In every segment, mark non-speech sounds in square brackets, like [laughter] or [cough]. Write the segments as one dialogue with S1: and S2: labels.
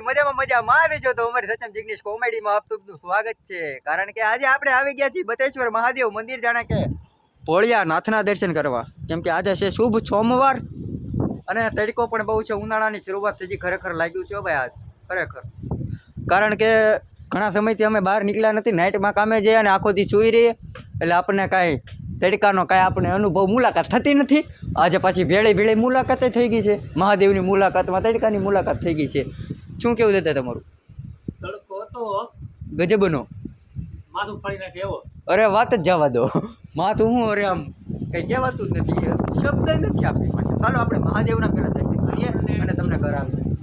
S1: બધા મજામાં આવી જો તો અમારી સચમ જિગ્નેશ કોમેડીમાં આપ સૌનું સ્વાગત છે. કારણ કે આજે આપણે આવી ગયા છીએ બતેશ્વર મહાદેવ મંદિર જાણે કે ભોળિયા નાથના દર્શન કરવા. કેમ કે આજે છે શુભ સોમવાર અને તડકો પણ બહુ છે. ઉનાળાની શરૂઆત થઈ ખરેખર લાગ્યું છે ભાઈ આજ. ખરેખર. કારણ કે ઘણા સમયથી અમે બહાર નીકળ્યા નથી. નાઇટમાં કામે જઈએ અને આખો દી સૂઈ રહીએ. એટલે આપણને કાંઈ તડકાનો કાંઈ આપણે અનુભવ, મુલાકાત થતી નથી. આજે પાછી ભેળી ભેળી મુલાકાતે થઈ ગઈ છે. મહાદેવની મુલાકાતમાં, તડકાની મુલાકાત થઈ ગઈ છે. શું કેવું દેતા તમારું?
S2: તડકો હતો
S1: ગજબનો.
S2: માથું ફાડી નાખે એવો.
S1: અરે વાત જ જવા દો. માથું હું અરે આમ કંઈ કહેવાતું જ નથી. શબ્દ નથી આપણી પાસે ચાલો આપણે મહાદેવના પહેલાં દર્શન કરીએ અને તમને કરાવીએ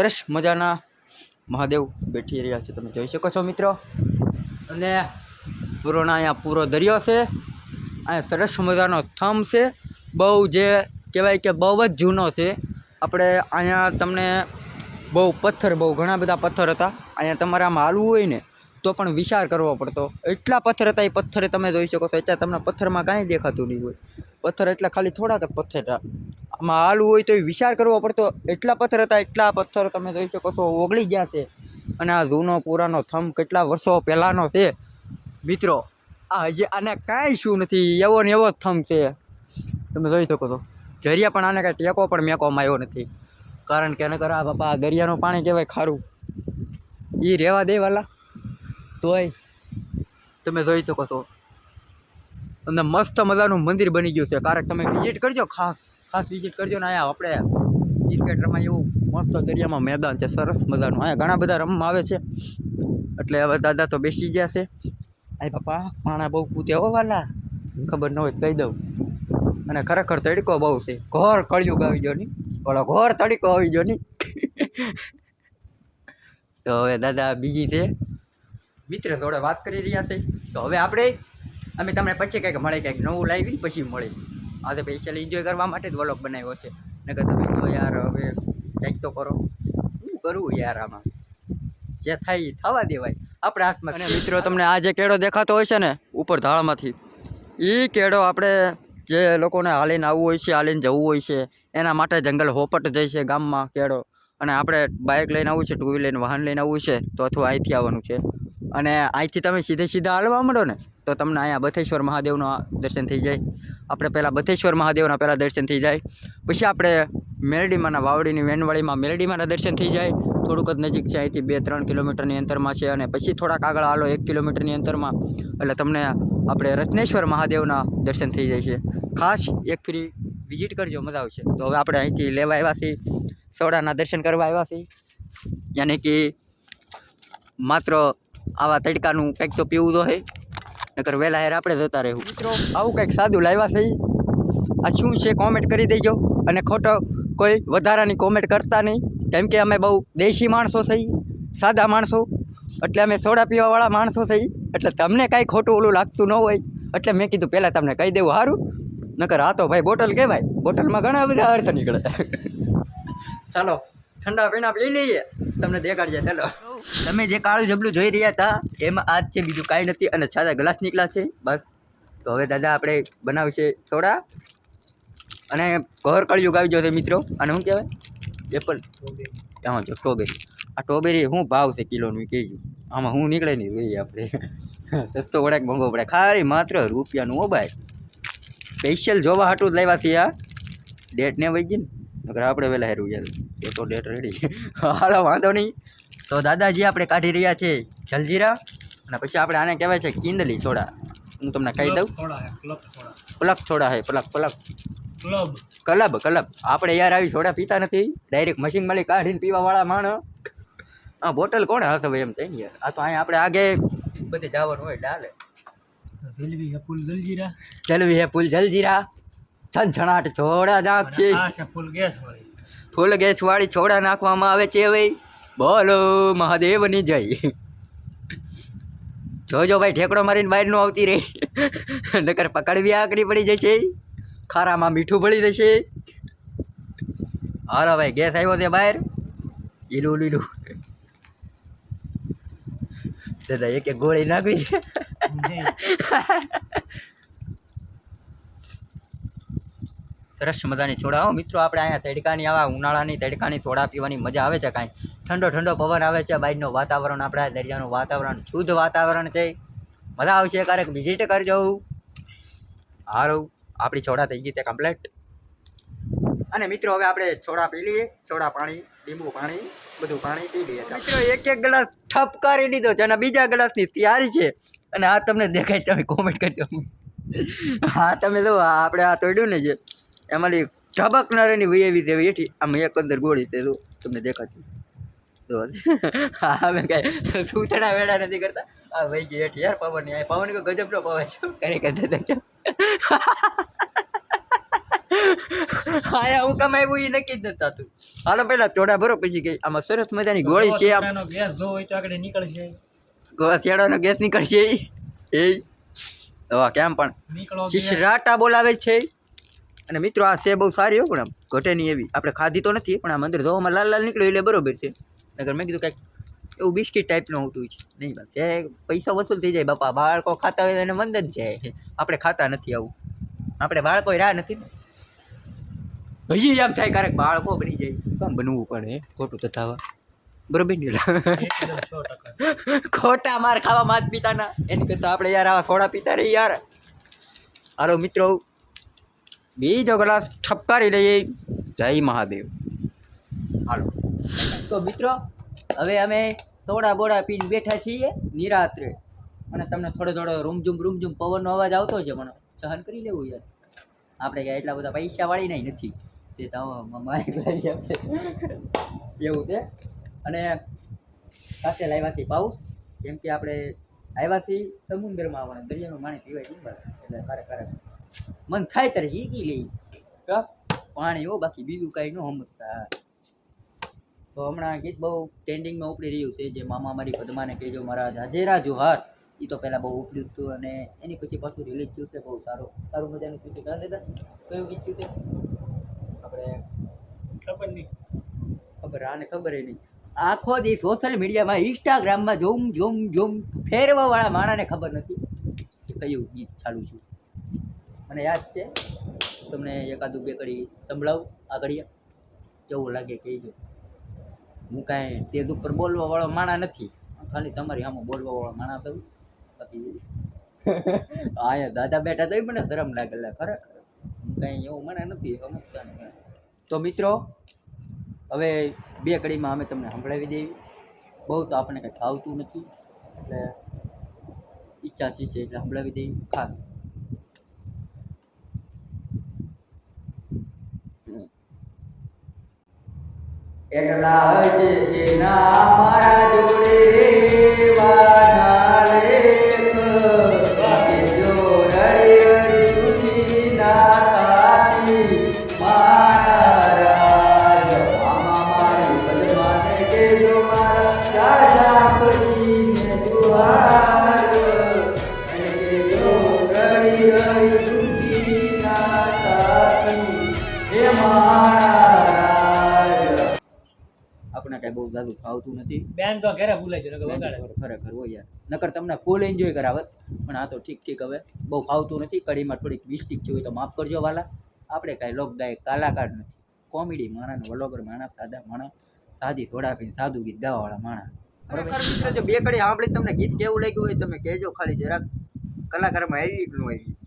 S1: સરસ મજાના મહાદેવ બેઠી રહ્યા છે. તમે જોઈ શકો છો મિત્રો. અને પૂરોના અહીંયા પૂરો દરિયો છે. અહીંયા સરસ મજાનો થંભ છે. બહુ જે કહેવાય કે બહુ જ જૂનો છે. આપણે અહીંયા તમને બહુ પથ્થર, બહુ ઘણા બધા પથ્થર હતા. અહીંયા તમારે આમ હાલવું હોય ને, તો પણ વિચાર કરવો પડતો. એટલા પથ્થર હતા એ પથ્થરે તમે જોઈ શકો છો. એટલે તમને પથ્થરમાં કાંઈ દેખાતું નહીં હોય. પથ્થર એટલે ખાલી થોડાક જ પથ્થર આમાં હાલવું હોય તો એ વિચાર કરવો પડતો. એટલા પથ્થર હતા, એટલા પથ્થર તમે જોઈ શકો છો, ઓગળી ગયા છે. અને આ જૂનો પુરાનો થંભ કેટલા વર્ષો પહેલાંનો છે. મિત્રો, આ હજી આને કાંઈ શું નથી, એવો ને એવો જ થંભ છે. તમે જોઈ શકો છો. જરિયા પણ આને કાંઈ ટેકો પણ મેકોમાં આવ્યો નથી. કારણ કે નકર આ બાપા દરિયાનું પાણી કહેવાય ખારું. એ રહેવા દે વાલા. તોય તમે જોઈ શકો છો. અને મસ્ત મજાનું મંદિર બની ગયું છે. કારણ તમે વિઝિટ કરજો ખાસ. ખાસ વિઝિટ કરજો ને અહીંયા આપણે ક્રિકેટ રમાય એવું મસ્ત દરિયામાં મેદાન છે, સરસ મજાનું. અહીંયા ઘણા બધા રમવા આવે છે. એટલે હવે દાદા તો બેસી ગયા છે. આય પપ્પા પાણા બહુ કૂદે હો વાલા. ખબર ન હોય કહી દઉં. અને ખરેખર તડકો બહુ છે. ઘોર કળિયુગ આવી ગયો નહીં. ઓલો ઘોર તડકો આવી ગયો નહીં. [laughs] તો હવે દાદા બીજી છે. મિત્ર જોડે વાત કરી રહ્યા છે. તો હવે આપણે, અમે તમને પછી કંઈક મળે, કંઈક નવું લાવી પછી મળે આ તો સ્પેશિયલ એન્જોય કરવા માટે જ વ્લોગ બનાવ્યો છે. નકર તમે તો યાર, હવે કંઈક તો કરો. શું કરવું યાર આમાં? જે થાય થવા દેવાય. આપણે હાથમાં અને મિત્રો, તમને આ જે કેળો દેખાતો હોય છે ને, ઉપર ધાળમાંથી એ કેળો આપણે જે લોકોને હાલીને આવવું હોય છે, હાલીને જવું હોય છે, એના માટે જંગલ હોપટ જાય છે ગામમાં કેળો. અને આપણે બાઇક લઈને આવવું છે ટુ વ્હીલર વાહન લઈને આવવું છે, તો અથવા અહીંથી આવવાનું છે. અને અહીંથી તમે સીધે સીધા હાલવા માંડો ને તો તમને અહીંયા બથેશ્વર મહાદેવનો દર્શન થઈ જાય. આપણે પહેલાં બથેશ્વર મહાદેવના પહેલાં દર્શન થઈ જાય. પછી આપણે મેરડીમાંના વાવડીની વેનવાડીમાં મેરડીમાંના દર્શન થઈ જાય. થોડુંક જ નજીક છે, અહીંથી બે ત્રણ કિલોમીટરની અંતરમાં છે અને પછી થોડાક આગળ આલો એક કિલોમીટરની અંતરમાં. એટલે તમને આપણે રત્નેશ્વર મહાદેવના દર્શન થઈ જાય છે. ખાસ એક ફ્રી વિઝિટ કરજો, મજા આવશે. તો હવે આપણે અહીંથી લેવા આવ્યા છીએ. સોડાના દર્શન કરવા આવ્યા છીએ. યાની કે માત્ર આવા તડકાનું કંઈક તો પીવું તો હે. નકર વહેલા હેર આપણે જતા રહેવું. મિત્રો આવું કંઈક સાદું લાવ્યા છે આ શું છે કોમેન્ટ કરી દેજો. અને ખોટો કોઈ વધારાની કોમેન્ટ કરતા નહીં. કેમ કે અમે બહુ દેશી માણસો થઈ સાદા માણસો. એટલે અમે સોડા પીવાવાળા માણસો થઈ એટલે તમને કાંઈ ખોટું ઓલું લાગતું ન હોય. એટલે મેં કીધું પહેલાં તમને કહી દેવું સારું નકર આ તો ભાઈ બોટલ કહેવાય. બોટલમાં ઘણા બધા અર્થ નીકળે. ચાલો. ઠંડા પીણા પી લઈએ. તમને દેખાડજે ચાલો તમે જે કાળું જબલું જોઈ રહ્યા હતા, એમાં આજ છે બીજું કાંઈ નથી અને સાદા ગ્લાસ નીકળ્યા છે, બસ. તો હવે દાદા આપણે બનાવશે સોડા અને ઘર કળિયુગ આવી જશે મિત્રો. અને શું કહેવાય? એપલ. એમાં જો સ્ટ્રોબેરી આ સ્ટ્રોબેરી શું ભાવ છે કિલોનું કહેજો. આમાં હું નીકળે નહીં, જોઈએ આપણે. સસ્તો વડાક મોંઘો પડે. ખાલી માત્ર રૂપિયાનું ભાઈ. સ્પેશિયલ જોવા હાટું જ લાવ્યા છે આ. ડેટ ને વહી ગઈ ને. નકર આપણે વહેલા હેરવું યાર. એ તો ડેટ રેડી હાલો વાંધો નહીં. તો દાદાજી આપણે કાઢી રહ્યા છે જલજીરા. અને પછી આપણે આને કહેવાય છે કિંદલી સોડા. હું તમને કહી દઉં. પલક સોડા હે Palak Palak.
S2: Club.
S1: Club club. આપણે યાર આવી સોડા પીતા નથી. ડાયરેક્ટ મશીન મળી કાઢીને પીવાવાળા માણસ. હા બોટલ કોણ હશે ભાઈ એમ થઈ યાર? આ તો અહીંયા આપણે આગે બધે જવાનું હોય ડાલે.
S2: જલવી હે ફૂલ જલજીરા.
S1: જલવી હે ફૂલ જલજીરા. છનછનાટ છોડા નાખશે
S2: ફૂલ ગેસ વાળી.
S1: ફૂલ ગેસ વાળી છોડા નાખવામાં આવે છે ભાઈ બોલો મહાદેવની જય. જોજો ભાઈ ઠેકડો મારીને બહાર ન આવતી રહી. નકર પકડવી આકરી પડી જશે. ખારામાં મીઠું પડી જશે. હાલો ભાઈ ગેસ આવ્યો છે બહાર. લીલું લીલું. દાદા એક એક ગોળી નાખવી. સરસ મજાની છોડા. હો, મિત્રો, આપણે અહીંયા તડકાની, આવા ઉનાળાની તડકાની છોડા પીવાની મજા આવે છે કાંઈ. ઠંડો ઠંડો પવન આવે છે બહારનું વાતાવરણ, આપણે દરિયાનું વાતાવરણ, શુદ્ધ વાતાવરણ છે. મજા આવશે ક્યારેક વિઝિટ કરજો. સારું આપણી છોડા થઈ ગઈ તે કમ્પ્લેટ. અને મિત્રો, હવે આપણે છોડા પી લઈએ. છોડા પાણી, લીંબુ પાણી, બધું પાણી પી લઈએ. મિત્રો, એક એક ગ્લાસ ઠપકારી દીધો છે અને બીજા ગ્લાસની તૈયારી છે. અને આ તમને દેખાય તમે કોમેન્ટ કરજો. હા, તમે જો આપણે આ તોડ્યું ને જે. એમાંથી ઝબકનારાની વહી એવી તેવી એઠી આમ એક અંદર ગોળી તે જો તમને દેખાતું. જો હા કાંઈ સૂચના વેડા નથી કરતા. આ વહી ગઈ એઠી. યાર પવન આ પવન કો ગજબનો પવન છે. કરી કરતા હતા હા હું કમાયું એ નક્કી જ નથી તું હાલો પેલા ચોડા ભરો પછી ગઈ આમાં સરસ મજાની ગોળી છે આમ.
S2: ગેસ જો હોય તો આગળ નીકળશે.
S1: શિયાળાનો ગેસ નીકળશે એ. હવે કેમ પણ. શિશરાટા બોલાવે છે અને મિત્રો આ છે બહુ સારી હો પણ આમ ઘટે નહીં એવી. આપણે ખાધી તો નથી પણ આ મંદિર ધોવામાં લાલ લાલ નીકળ્યું એટલે બરોબર છે. નગર મેં કીધું કંઈક એવું બિસ્કિટ ટાઈપનું હોતું છે. નહીં બસ. એ પૈસા વસૂલ થઈ જાય. બાપા બાળકો ખાતા હોય એને મંદ જ જાય. આપણે ખાતા નથી આવું. આપણે બાળકો રાહ નથી ને. હજી આમ થાય ક્યારેક બાળકો બની જાય. કામ બનવું પડે ખોટું તથા બરોબર ને
S2: એકદમ [laughs]
S1: ખોટા માર ખાવા માત પિતાના એની કરતાં આપણે યાર આવા સોડા પીતા રહી યાર. હાલો મિત્રો. બીજો ગ્લાસ ઠપકારી લઈએ. જય મહાદેવ. હાલો. તો મિત્રો, હવે અમે સોડા બોડા પીને બેઠા છીએ નિરાત્રે. અને તમને થોડો થોડો રૂમઝુમ રૂમઝુમ પવનનો અવાજ આવતો છે, પણ સહન કરી લેવું યાર આપણે ક્યાં એટલા બધા પૈસાવાળી નહીં નથી. તે તમે માઇક લઈ આપશે એવું છે. અને સાથે લાવ્યા છીએ પાઉસ. કેમ કે આપણે આવ્યા છીએ સમુદ્રમાં આપણે દરિયાનું પાણી પીવાય બરાબર એટલે ખરે ખરે મન થાય ત્યારે શીખી લઈ. પાણી હો બાકી બીજું કાંઈ ન સમજતા. તો હમણાં ગીત બહુ ટ્રેન્ડિંગમાં ઉપડી રહ્યું છે જે મામા મારી પદ્માને કહેજો મારા જાજેરા જુહાર એ તો પહેલાં બહુ ઉપડ્યું હતું અને એની પછી પાછું રિલીઝ થયું છે બહુ સારું. સારું મજાનું થયું છે. કાં દાદા કયું ગીત થયું છે? આપણે
S2: ખબર નહીં.
S1: ખબર આને ખબર નહીં. આખો દી સોશિયલ મીડિયામાં ઇન્સ્ટાગ્રામમાં જોમ જોમ જોમ ફેરવાવાળા માણાને ખબર નથી કે કયું ગીત ચાલુ છું. મને યાદ છે. તમને એકાદું બે કડી સંભળાવું, આગળ કેવું લાગે કહેજો. હું કાંઈ તેજ ઉપર બોલવાવાળો માણા નથી. ખાલી તમારી આમાં બોલવાવાળો માણા થયું બાકી અહીંયા દાદા બેઠા તો મને ધરમ લાગે લે ખરેખર હું કાંઈ એવું મને નથી સમજતા તો મિત્રો, હવે બે કડીમાં અમે તમને સંભળાવી દેવી. બહુ તો આપણને કંઈ ફાવતું નથી. એટલે ઈચ્છા છે એટલે સંભળાવી દઈએ ખાસ. એટલા જ એના મારા જોડે રેવાના આપણે બહુ જાદુ ફાવતું નથી.
S2: બેન તો ઘરે ભૂલાઈ જાય વગાડે.
S1: ખરેખર હોય યાર. નકર તમને ફૂલ એન્જોય કરાવત. પણ આ તો ઠીક ઠીક હવે. બહુ ફાવતું નથી. કડીમાં થોડીક મિસ્ટેક છે હોય તો માફ કરજો વાલા. આપણે કાંઈ લોકદાયક કલાકાર નથી. કોમેડી માણસ વલોગર માણસ સાદા માણસ. સાદી થોડા પીને સાદું ગીત ગાવાવાળા માણસ. જો બે કડી સાંભળી તમને ગીત કેવું લાગ્યું હોય તમે કહેજો ખાલી જરાક. કલાકારમાં આવી ગયું ન આવી.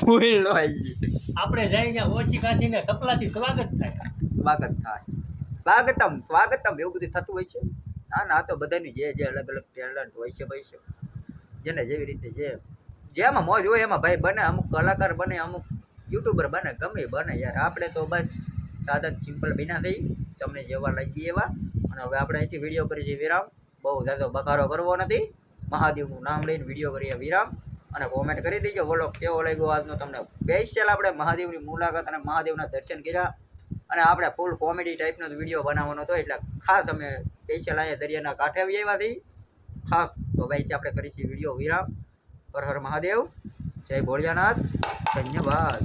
S1: ભૂલ [laughs]
S2: આપણે જઈને ઓછી કાઢીને સપલાથી સ્વાગત થાય.
S1: સ્વાગત થાય. સ્વાગતમ સ્વાગતમ એવું બધું થતું હોય છે? ના ના તો બધાની જે જે અલગ અલગ ટેલેન્ટ હોય છે, ભાઈ છે જેને જેવી રીતે જે, જેમાં મોજ હોય એમાં ભાઈ બને, અમુક કલાકાર બને, અમુક યુટ્યુબર બને, ગમે બને યાર. આપણે તો બસ સાદા સિમ્પલ બિના થઈ. તમને જેવા લાગી એવા. અને હવે આપણે અહીંથી વીડિયો કરી છે વિરામ. બહુ જાતો બકારો કરવો નથી. મહાદેવનું નામ લઈને વીડિયો કરીએ વિરામ. અને કોમેન્ટ કરી દેજો. બોલો કેવો લાગ્યો આજનો તમને? સ્પેશિયલ આપણે મહાદેવની મુલાકાત અને મહાદેવના દર્શન કર્યા. અને આપણે ફૂલ કોમેડી ટાઈપનો જ વીડિયો બનાવવાનો હતો એટલે ખાસ અમે સ્પેશિયલ અહીંયા દરિયાના કાંઠે આવી આવ્યાથી ખાસ તો ભાઈ આપણે કરીશું વીડિયો વિરામ. હર હર મહાદેવ. જય ભોળિયાનાથ. ધન્યવાદ.